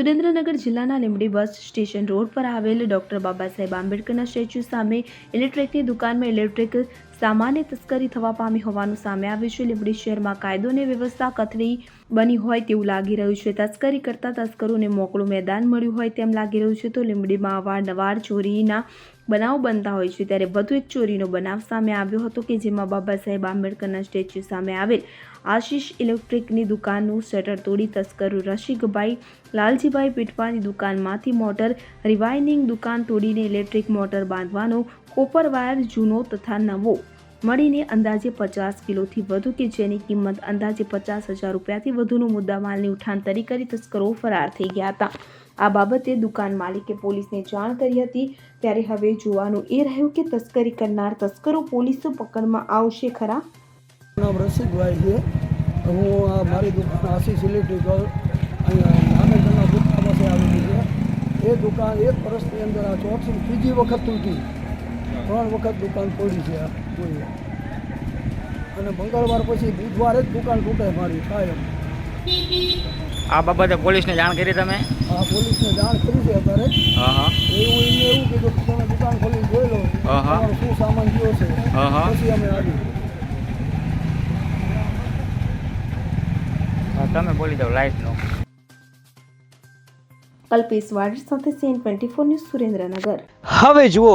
સુરેન્દ્રનગર જિલ્લાના Limbdi bus station road પર આવેલ ડોક્ટર બાબા સાહેબ આંબેડકરના સ્ટેચ્યુ સામે ઇલેક્ટ્રિકની દુકાનમાં ઇલેક્ટ્રિક સામાન્ય તસ્કરી થવા પામી હોવાનું સામે આવ્યું છે. લીંબડી શહેરમાં કાયદો અને વ્યવસ્થા કથળી બની હોય તેવું લાગી રહ્યું છે. તસ્કરી કરતા તસ્કરોને મોકળું મેદાન મળ્યું હોય તેમ લાગી રહ્યું છે. તો લીંબડીમાં અવારનવાર ચોરીના બનાવ બનતા હોય છે. ત્યારે વધુ એક ચોરીનો બનાવ સામે આવ્યો હતો કે જેમાં બાબા સાહેબ આંબેડકરના સ્ટેચ્યુ સામે આવેલ આશીષ ઇલેક્ટ્રિકની દુકાનનું શટર તોડી તસ્કરો રશિકભાઈ લાલજીભાઈ પીઠવાની દુકાનમાંથી મોટર રિવાઇનિંગ દુકાન તોડીને ઇલેક્ટ્રિક મોટર બાંધવાનો કોપર વાયર જૂનો તથા નવો મળીને અંદાજે પચાસ કિલોથી વધુ કે જેની કિંમત અંદાજે પચાસ હજાર રૂપિયાથી વધુનો મુદ્દામાલની ઉઠાંતરી કરી તસ્કરો ફરાર થઈ ગયા હતા. આ બાબતે દુકાન માલિકે પોલીસને જાણ કરી હતી. ત્યારે હવે જોવાનું એ રહ્યું કે તસ્કરી કરનાર તસ્કરો પોલીસ પકડમાં આવશે ખરા? નામ રસિકભાઈ છે. હું મારી દુકાન આશીષ ઇલેક્ટ્રિકલ અહીંયા નામેકરના દુકાન પાસે આવેલી છે. એ દુકાન એક વર્ષની અંદર આ ચોથી ત્રીજી વખત તૂટી. ત્રણ વખત દુકાન ખોલી છે આ કોઈએ અને મંગળવાર પછી બુધવારે જ દુકાન તૂટે મારી કાયમ. આ બાબતે પોલીસને જાણ કરી તમે? હા પોલીસને જાણ કરી છે અત્યારે. હા હા. એવું એમને એવું કીધું કે તમે દુકાન ખોલી જોઈ લો હા. તમારો શું સામાન ગયો છે? હા, હા. પછી અમે આવી. હા, તમે બોલી દો લાઈટનો કલ્પેશ વાડ સાથે CN twenty four news Surendranagar. હવે જુઓ